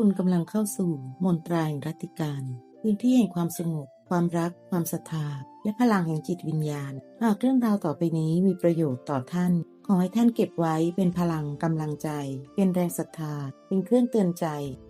คุณกำลังเข้าสู่มนตราแห่งรัตติการ พื้นที่แห่งความสงบ ความรัก ความศรัทธา และพลังแห่งจิตวิญญาณ หากเรื่องราวต่อไปนี้มีประโยชน์ต่อท่าน ขอให้ท่านเก็บไว้เป็นพลังกำลังใจ เป็นแรงศรัทธา เป็นเครื่องเตือนใจ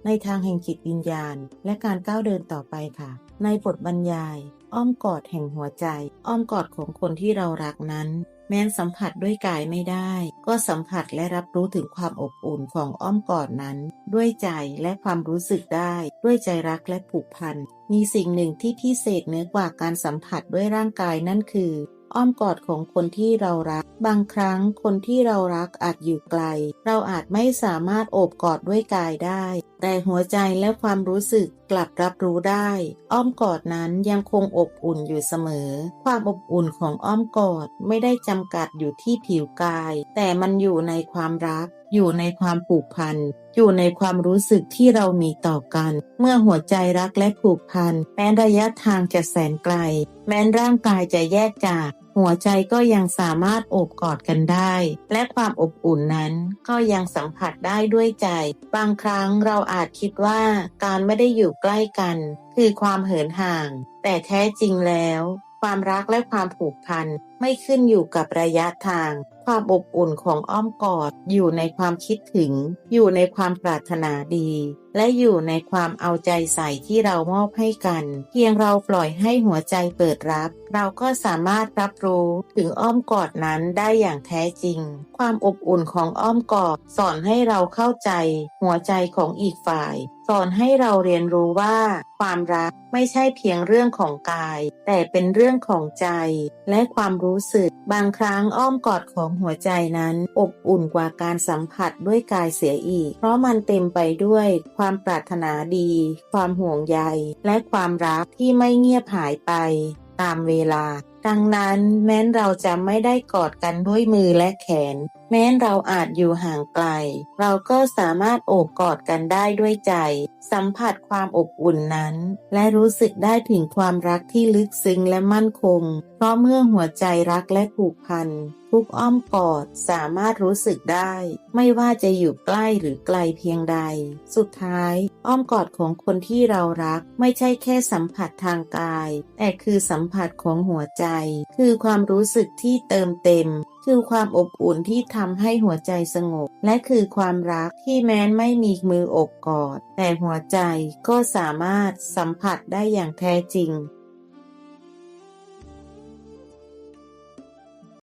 ในทางแห่งจิตวิญญาณ และการก้าวเดินต่อไปค่ะ ในบทบรรยาย อ้อมกอดแห่งหัวใจ อ้อมกอดของคนที่เรารักนั้น แม้นสัมผัสด้วยกายไม่ได้ ก็สัมผัสและรับรู้ถึงความอบอุ่นของอ้อมกอดนั้น ด้วยใจและความรู้สึกได้ ด้วยใจรักและผูกพัน มีสิ่งหนึ่งที่พิเศษเหนือกว่าการสัมผัสด้วยร่างกายนั่นคือ อ้อมกอดของคนที่เรารัก บางครั้งคนที่เรารักอาจอยู่ไกล เราอาจไม่สามารถโอบกอดด้วยกายได้ แต่หัวใจและความรู้สึกกลับรับรู้ได้ อ้อมกอดนั้นยังคงอบอุ่นอยู่เสมอ ความอบอุ่นของอ้อมกอดไม่ได้จำกัดอยู่ที่ผิวกาย แต่มันอยู่ในความรัก อยู่ในความผูกพันอยู่ในความรู้สึกที่เรามีต่อกัน เมื่อหัวใจรักและผูกพันแม้ระยะทางจะแสนไกล แม้ร่างกายจะแยกจาก หัวใจก็ยังสามารถโอบกอดกันได้ และความอบอุ่นนั้นก็ยังสัมผัสได้ด้วยใจ บางครั้งเราอาจคิดว่าการไม่ได้อยู่ใกล้กัน คือความเหินห่าง แต่แท้จริงแล้ว ความรักและความผูกพันไม่ขึ้นอยู่กับระยะทาง ความอบอุ่นของอ้อมกอดอยู่ในความคิดถึง อยู่ในความปรารถนาดี และอยู่ในความเอาใจใส่ที่เรามอบให้กัน เพียงเราปล่อยให้หัวใจเปิดรับ เราก็สามารถรับรู้ถึงอ้อมกอดนั้นได้อย่างแท้จริง ความอบอุ่นของอ้อมกอดสอนให้เราเข้าใจ หัวใจของอีกฝ่าย สอนให้เราเรียนรู้ว่า ความรักไม่ใช่เพียงเรื่องของกาย แต่เป็นเรื่องของใจ และความรู้สึก บางครั้งอ้อมกอดของหัวใจนั้น อบอุ่นกว่าการสัมผัสด้วยกายเสียอีก เพราะมันเต็มไปด้วยความความปรารถนาดี ความห่วงใย และความรักที่ไม่เงียบหายไปตามเวลา ดังนั้นแม้นเราจะไม่ได้กอดกันด้วยมือและแขน แม้นเราอาจอยู่ห่างไกล เราก็สามารถโอบกอดกันได้ด้วยใจ สัมผัสความอบอุ่นนั้น และรู้สึกได้ถึงความรักที่ลึกซึ้งและมั่นคง เพราะเมื่อหัวใจรักและผูกพันทุกอ้อมกอดสามารถรู้สึกได้ ไม่ว่าจะอยู่ใกล้หรือไกลเพียงใด สุดท้าย อ้อมกอดของคนที่เรารักไม่ใช่แค่สัมผัสทางกาย แต่คือสัมผัสของหัวใจคือความรู้สึกที่เติมเต็ม คือความอบอุ่นที่ทำให้หัวใจสงบ และคือความรักที่แม้นไม่มีมืออบกอด แต่หัวใจก็สามารถสัมผัสได้อย่างแท้จริง